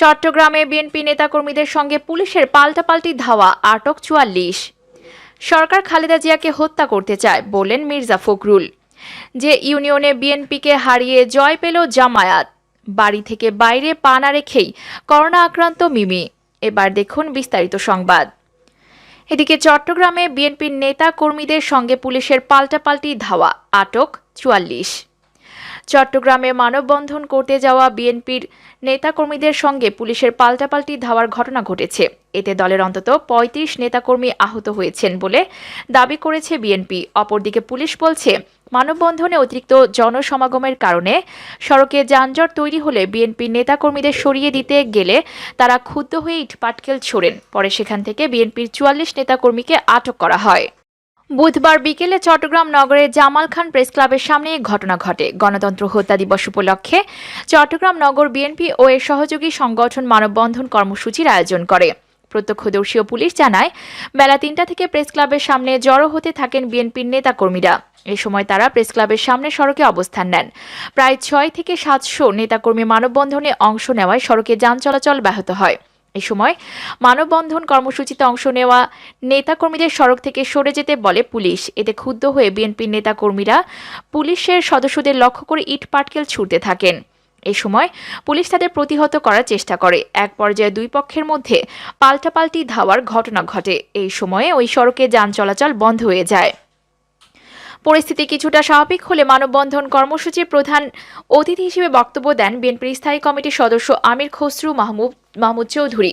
চট্টগ্রামে বিএনপি নেতাকর্মীদের সঙ্গে পুলিশের পাল্টাপাল্টি ধাওয়া, আটক চুয়াল্লিশ। সরকার খালেদা জিয়াকে হত্যা করতে চায় বললেন মির্জা ফখরুল। যে ইউনিয়নে বিএনপিকে হারিয়ে জয় পেল জামায়াত, বাড়ি থেকে বাইরে পা না রেখেই করোনা আক্রান্ত মিমি। এবার দেখুন বিস্তারিত সংবাদ। এদিকে চট্টগ্রামে বিএনপির নেতা কর্মীদের সঙ্গে পুলিশের পাল্টাপাল্টি ধাওয়া, আটক চুয়াল্লিশ। চট্টগ্রামে মানববন্ধন করতে যাওয়া বিএনপির নেতাকর্মীদের সঙ্গে পুলিশের পাল্টাপাল্টি ধাওয়ার ঘটনা ঘটেছে। এতে দলের অন্তত পঁয়ত্রিশ নেতাকর্মী আহত হয়েছেন বলে দাবি করেছে বিএনপি। অপরদিকে পুলিশ বলছে, মানববন্ধনে অতিরিক্ত জনসমাগমের কারণে সড়কে যানজট তৈরি হলে বিএনপি নেতাকর্মীদের সরিয়ে দিতে গেলে তারা ক্ষুব্ধ হয়ে ইটপাটকেল ছোড়েন। পরে সেখান থেকে বিএনপির চুয়াল্লিশ নেতাকর্মীকে আটক করা হয়। বুধবার বিকেলে চট্টগ্রাম নগরের জামাল খান প্রেস ক্লাবের সামনে ঘটনা ঘটে। গণতন্ত্র হত্যা দিবস উপলক্ষে চট্টগ্রাম নগর বিএনপি ও এর সহযোগী সংগঠন মানববন্ধন কর্মসূচির আয়োজন করে। প্রত্যক্ষদর্শী ও পুলিশ জানায়, বেলা তিনটা থেকে প্রেস ক্লাবের সামনে জড়ো হতে থাকেন বিএনপির নেতাকর্মীরা। এ সময় তারা প্রেস ক্লাবের সামনে সড়কে অবস্থান নেন। প্রায় ছয় থেকে সাতশো নেতাকর্মী মানববন্ধনে অংশ নেওয়ায় সড়কে যান চলাচল ব্যাহত হয়। এ সময় মানববন্ধন কর্মসূচিতে অংশ নেওয়া নেতাকর্মীদের সড়ক থেকে সরে যেতে বলে পুলিশ। এতে ক্ষুব্ধ হয়ে বিএনপির নেতাকর্মীরা পুলিশের সদস্যদের লক্ষ্য করে ইট পাটকেল ছুটতে থাকেন। এ সময় পুলিশ তাদের প্রতিহত করার চেষ্টা করে। এক পর্যায়ে দুই পক্ষের মধ্যে পাল্টাপাল্টি ধাওয়ার ঘটনা ঘটে। এই সময়ে ওই সড়কে যান চলাচল বন্ধ হয়ে যায়। পরিস্থিতি কিছুটা স্বাভাবিক হলে মানববন্ধন কর্মসূচির প্রধান অতিথি হিসেবে বক্তব্য দেন বিএনপির স্থায়ী কমিটির সদস্য আমির খসরু মাহমুদ মাহমুদ চৌধুরী।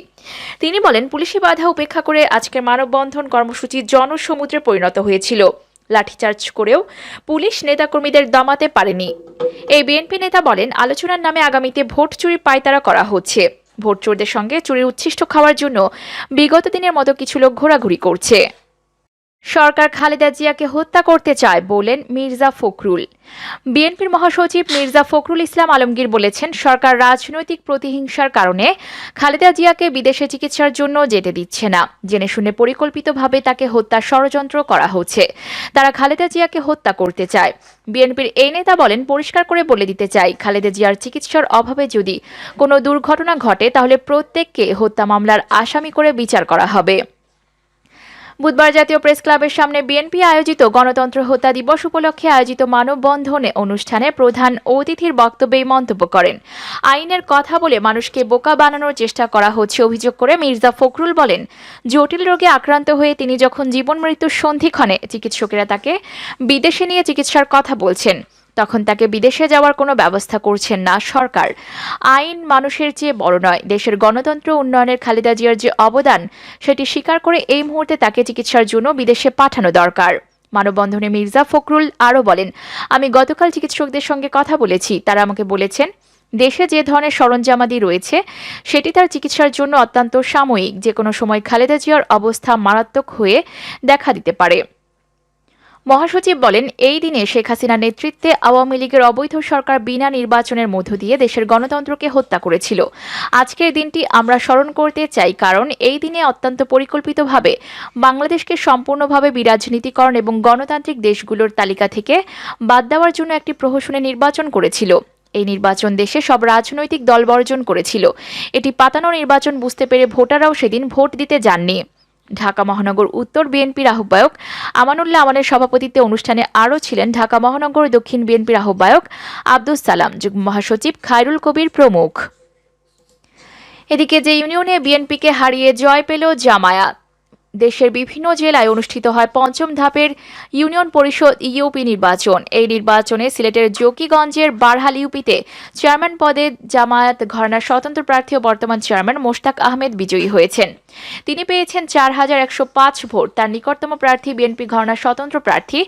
তিনি বলেন, পুলিশি বাধা উপেক্ষা করে আজকের মানববন্ধন কর্মসূচি জনসমুদ্রে পরিণত হয়েছিল। লাঠিচার্জ করেও পুলিশ নেতাকর্মীদের দমাতে পারেনি। এই বিএনপি নেতা বলেন, আলোচনার নামে আগামীতে ভোট চুরির পায়তারা করা হচ্ছে। ভোট চোরদের সঙ্গে চুরির উচ্ছিষ্ট খাওয়ার জন্য বিগত দিনের মতো কিছু লোক ঘোরাঘুরি করছে। সরকার খালেদা জিয়াকে হত্যা করতে চায় বলেন মির্জা ফখরুল। বিএনপির মহাসচিব মির্জা ফখরুল ইসলাম আলমগীর বলেছেন, সরকার রাজনৈতিক প্রতিহিংসার কারণে খালেদা জিয়াকে বিদেশে চিকিৎসার জন্য যেতে দিচ্ছে না। জেনে শুনে পরিকল্পিতভাবে তাকে হত্যার ষড়যন্ত্র করা হচ্ছে। তারা খালেদা জিয়াকে হত্যা করতে চায়। বিএনপির এই নেতা বলেন, পরিষ্কার করে বলে দিতে চাই, খালেদা জিয়ার চিকিৎসার অভাবে যদি কোনো দুর্ঘটনা ঘটে, তাহলে প্রত্যেককে হত্যা মামলার আসামি করে বিচার করা হবে। বুধবার জাতীয় প্রেস ক্লাবের সামনে বিএনপি আয়োজিত গণতন্ত্র হত্যা দিবস উপলক্ষে আয়োজিত মানববন্ধনে অনুষ্ঠানে প্রধান অতিথির বক্তব্যে মন্তব্য করেন। আইনের কথা বলে মানুষকে বোকা বানানোর চেষ্টা করা হচ্ছে অভিযোগ করে মির্জা ফখরুল বলেন, জটিল রোগে আক্রান্ত হয়ে তিনি যখন জীবন মৃত্যুর সন্ধিক্ষণে চিকিৎসকেরা তাকে বিদেশে নিয়ে চিকিৎসার কথা বলছেন। তখন তাকে বিদেশে যাওয়ার কোনো ব্যবস্থা করছেন না সরকার। আইন মানুষের চেয়ে বড় নয়। দেশের গণতন্ত্র উন্নয়নের খালেদা জিয়ার যে অবদান, সেটি স্বীকার করে এই মুহূর্তে তাকে চিকিৎসার জন্য বিদেশে পাঠানো দরকার। মানববন্ধনে মির্জা ফখরুল আরও বলেন, আমি গতকাল চিকিৎসকদের সঙ্গে কথা বলেছি। তারা আমাকে বলেছেন, দেশে যে ধরনের সরঞ্জামাদি রয়েছে, সেটি তার চিকিৎসার জন্য অত্যন্ত সাময়িক। যে কোনো সময় খালেদা জিয়ার অবস্থা মারাত্মক হয়ে দেখা দিতে পারে। মহাসচিব বলেন, এই দিনে শেখ হাসিনার নেতৃত্বে আওয়ামী লীগের অবৈধ সরকার বিনা নির্বাচনের মধ্য দিয়ে দেশের গণতন্ত্রকে হত্যা করেছিল। আজকের দিনটি আমরা স্মরণ করতে চাই কারণ এই দিনে অত্যন্ত পরিকল্পিতভাবে বাংলাদেশকে সম্পূর্ণভাবে বিরাজনীতিকরণ এবং গণতান্ত্রিক দেশগুলোর তালিকা থেকে বাদ দেওয়ার জন্য একটি প্রহসনে নির্বাচন করেছিল। এই নির্বাচন দেশে সব রাজনৈতিক দল বর্জন করেছিল। এটি পাতানো নির্বাচন বুঝতে পেরে ভোটাররাও সেদিন ভোট দিতে যাননি। ঢাকা মহানগর উত্তর বিএনপির আহ্বায়ক আমানুল্লাহ আমানের সভাপতিত্বে অনুষ্ঠানে আরও ছিলেন ঢাকা মহানগর দক্ষিণ বিএনপির আহ্বায়ক আব্দুস সালাম, যুগ্ম মহাসচিব খায়রুল কবির প্রমুখ। এদিকে যে ইউনিয়নে বিএনপিকে হারিয়ে জয় পেল জামায়াত দেশের বিভিন্ন জেলায় অনুষ্ঠিত হয় পঞ্চম ধাপের ইউনিয়ন পরিষদ ইউপি নির্বাচন। এই নির্বাচনে সিলেটের জকিগঞ্জের বারহাল ইউপিতে চেয়ারম্যান পদে জামায়াত ঘরানার স্বতন্ত্র প্রার্থী ও বর্তমান চেয়ারম্যান মোশতাক আহমেদ বিজয়ী হয়েছেন। তিনি পেয়েছেন চার হাজার একশো পাঁচ ভোট। তার নিকটতম প্রার্থী বিএনপি ঘরানার স্বতন্ত্র প্রার্থী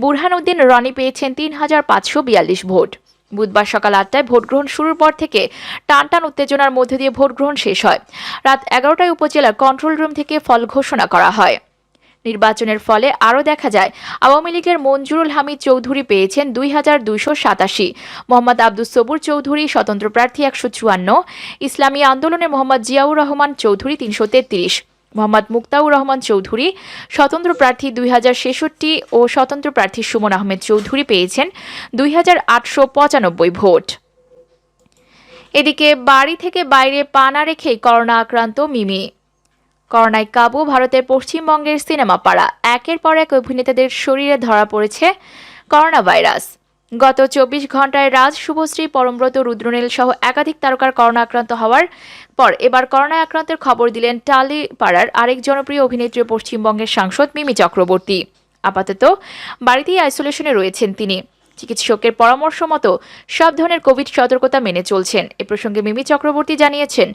বুরহান উদ্দিন রনি পেয়েছেন তিন হাজার পাঁচশো বিয়াল্লিশ ভোট। বুধবার সকাল আটটায় ভোটগ্রহণ শুরুর পর থেকে টান টান উত্তেজনার মধ্য দিয়ে ভোটগ্রহণ শেষ হয়। রাত এগারোটায় উপজেলার কন্ট্রোল রুম থেকে ফল ঘোষণা করা হয়। নির্বাচনের ফলে আরও দেখা যায়, আওয়ামী লীগের মঞ্জুরুল হামিদ চৌধুরী পেয়েছেন দুই হাজার দুইশো সাতাশি। মোহাম্মদ আব্দুস সবুর চৌধুরী স্বতন্ত্র প্রার্থী একশো চুয়ান্ন। ইসলামী আন্দোলনের মোহাম্মদ জিয়াউর রহমান চৌধুরী তিনশো তেত্রিশ। মোহাম্মদ মুক্তাউর রহমান চৌধুরী, স্বতন্ত্র প্রার্থী দুই হাজার ছেষট্টি ও স্বতন্ত্র প্রার্থী সুমন আহমেদ চৌধুরী পেয়েছেন দুই হাজার আটশো পঁচানব্বই ভোট। এদিকে বাড়ি থেকে বাইরে পা না রেখেই করোনা আক্রান্ত মিমি। করোনায় কাবু ভারতের পশ্চিমবঙ্গের সিনেমা পাড়া একের পর এক অভিনেতাদের শরীরে ধরা পড়েছে করোনা ভাইরাস। গত চব্বিশ ঘন্টায় রাজ, শুভশ্রী, পরমব্রত, রুদ্রনীল সহ একাধিক তারকার করোনা আক্রান্ত হওয়ার পর এবার করোনা আক্রান্তের খবর দিলেন টালি পাড়ার আরেক জনপ্রিয় অভিনেত্রী পশ্চিমবঙ্গের সাংসদ মিমি চক্রবর্তী। আপাতত বাড়িতেই আইসোলেশনে রয়েছেন তিনি। চিকিৎসকের পরামর্শ মতো সব ধরনের কোভিড সতর্কতা মেনে চলছেন। এ প্রসঙ্গে মিমি চক্রবর্তী জানিয়েছেন,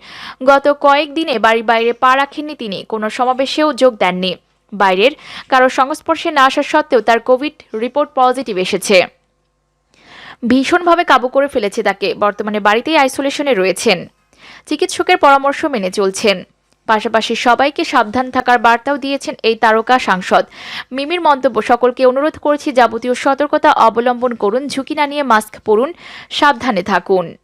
গত কয়েকদিনে বাড়ির বাইরে পা রাখেননি তিনি, কোনো সমাবেশেও যোগ দেননি। বাইরের কারও সংস্পর্শে না আসা সত্ত্বেও তার কোভিড রিপোর্ট পজিটিভ এসেছে। ভীষণভাবে কাবু করে ফেলেছে তাকে। বর্তমানে বাড়িতেই আইসোলেশনে রয়েছেন। চিকিৎসকের পরামর্শ মেনে চলছেন। পাশাপাশি সবাইকে সাবধান থাকার বার্তাও দিয়েছেন এই তারকা সাংসদ। মিমির মন্তব্য, সকলকে অনুরোধ করেছি যাবতীয় সতর্কতা অবলম্বন করুন, ঝুঁকি না নিয়ে মাস্ক পরুন, সাবধানে থাকুন।